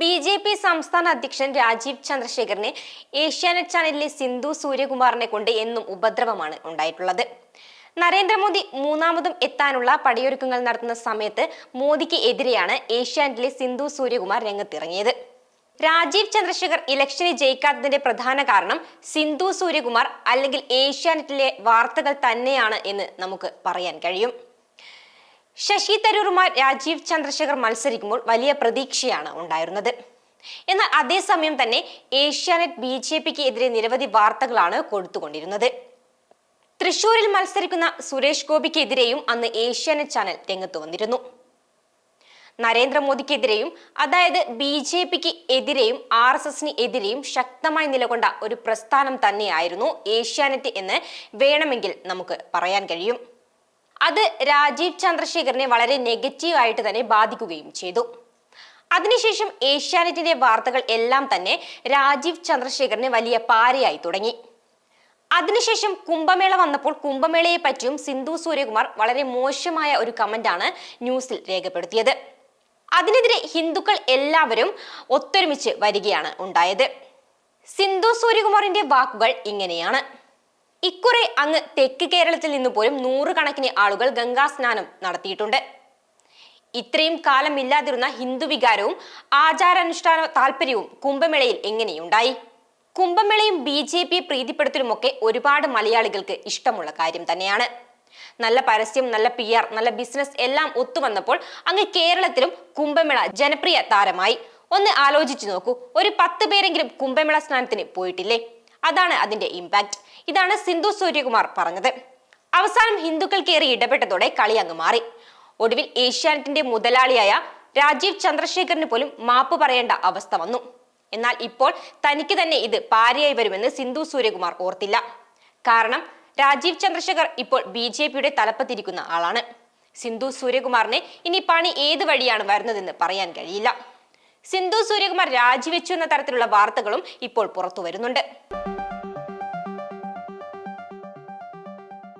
B J P സംസ്ഥാന അധ്യക്ഷൻ രാജീവ് ചന്ദ്രശേഖറിന് ഏഷ്യാനെറ്റ് ചാനലിലെ സിന്ധു സൂര്യകുമാറിനെ കൊണ്ട് എന്നും ഉപദ്രവമാണ് ഉണ്ടായിട്ടുള്ളത്. നരേന്ദ്രമോദി മൂന്നാമതും എത്താനുള്ള പടിയൊരുക്കങ്ങൾ നടത്തുന്ന സമയത്ത് മോദിക്ക് എതിരെയാണ് ഏഷ്യാനെറ്റിലെ സിന്ധു സൂര്യകുമാർ രംഗത്തിറങ്ങിയത്. രാജീവ് ചന്ദ്രശേഖർ ഇലക്ഷനിൽ ജയിക്കാത്തതിന്റെ പ്രധാന കാരണം സിന്ധു സൂര്യകുമാർ അല്ലെങ്കിൽ ഏഷ്യാനെറ്റിലെ വാർത്തകൾ തന്നെയാണ് എന്ന് നമുക്ക് പറയാൻ കഴിയും. ശശി തരൂറുമാർ രാജീവ് ചന്ദ്രശേഖർ മത്സരിക്കുമ്പോൾ വലിയ പ്രതീക്ഷയാണ് ഉണ്ടായിരുന്നത്. എന്നാൽ അതേസമയം തന്നെ ഏഷ്യാനെറ്റ് ബി ജെ പിക്ക് എതിരെ നിരവധി വാർത്തകളാണ് കൊടുത്തുകൊണ്ടിരുന്നത്. തൃശൂരിൽ മത്സരിക്കുന്ന സുരേഷ് ഗോപിക്കെതിരെയും അന്ന് ഏഷ്യാനെറ്റ് ചാനൽ രംഗത്ത് വന്നിരുന്നു. നരേന്ദ്രമോദിക്കെതിരെയും അതായത് ബി ജെ പിക്ക് എതിരെയും ആർ എസ് എസിന് എതിരെയും ശക്തമായി നിലകൊണ്ട ഒരു പ്രസ്ഥാനം തന്നെയായിരുന്നു ഏഷ്യാനെറ്റ് എന്ന് വേണമെങ്കിൽ നമുക്ക് പറയാൻ കഴിയും. അത് രാജീവ് ചന്ദ്രശേഖരനെ വളരെ നെഗറ്റീവായിട്ട് തന്നെ ബാധിക്കുകയും ചെയ്തു. അതിനുശേഷം ഏഷ്യാനെറ്റിന്റെ വാർത്തകൾ എല്ലാം തന്നെ രാജീവ് ചന്ദ്രശേഖരന് വലിയ പാരയായി തുടങ്ങി. അതിനുശേഷം കുംഭമേള വന്നപ്പോൾ കുംഭമേളയെ പറ്റിയും സിന്ധു സൂര്യകുമാർ വളരെ മോശമായ ഒരു കമന്റാണ് ന്യൂസിൽ രേഖപ്പെടുത്തിയത്. അതിനെതിരെ ഹിന്ദുക്കൾ എല്ലാവരും ഒത്തൊരുമിച്ച് വരികയാണ് ഉണ്ടായത്. സിന്ധു സൂര്യകുമാറിന്റെ വാക്കുകൾ ഇങ്ങനെയാണ്. ഇക്കുറി അങ്ങ് തെക്ക് കേരളത്തിൽ നിന്ന് പോലും നൂറുകണക്കിന് ആളുകൾ ഗംഗാ സ്നാനം നടത്തിയിട്ടുണ്ട്. ഇത്രയും കാലമില്ലാതിരുന്ന ഹിന്ദു വികാരവും ആചാരാനുഷ്ഠാന താല്പര്യവും കുംഭമേളയിൽ എങ്ങനെയുണ്ടായി? കുംഭമേളയും ബി ജെ പി പ്രീതിപ്പെടുത്തലുമൊക്കെ ഒരുപാട് മലയാളികൾക്ക് ഇഷ്ടമുള്ള കാര്യം തന്നെയാണ്. നല്ല പരസ്യം നല്ല പി ആർ നല്ല ബിസിനസ് എല്ലാം ഒത്തുവന്നപ്പോൾ അങ്ങ് കേരളത്തിലും കുംഭമേള ജനപ്രിയ താരമായി. ഒന്ന് ആലോചിച്ചു നോക്കൂ ഒരു പത്ത് പേരെങ്കിലും കുംഭമേള സ്നാനത്തിന് പോയിട്ടില്ലേ? അതാണ് അതിന്റെ ഇമ്പാക്ട് ഇതാണ് സിന്ധു സൂര്യകുമാർ പറഞ്ഞത്. അവസാനം ഹിന്ദുക്കൾ കയറി ഇടപെട്ടതോടെ കളി അങ്ങ് മാറി. ഒടുവിൽ ഏഷ്യാനെറ്റിന്റെ മുതലാളിയായ രാജീവ് ചന്ദ്രശേഖറിന് പോലും മാപ്പ് പറയേണ്ട അവസ്ഥ വന്നു. എന്നാൽ ഇപ്പോൾ തനിക്ക് തന്നെ ഇത് പാരയായി വരുമെന്ന് സിന്ധു സൂര്യകുമാർ ഓർത്തില്ല. കാരണം രാജീവ് ചന്ദ്രശേഖർ ഇപ്പോൾ ബി ജെ പിയുടെ തലപ്പത്തിരിക്കുന്ന ആളാണ്. സിന്ധു സൂര്യകുമാറിനെ ഇനി പണി ഏത് വഴിയാണ് വരുന്നതെന്ന് പറയാൻ കഴിയില്ല. സിന്ധു സൂര്യകുമാർ രാജിവെച്ചു എന്ന തരത്തിലുള്ള വാർത്തകളും ഇപ്പോൾ പുറത്തു വരുന്നുണ്ട്.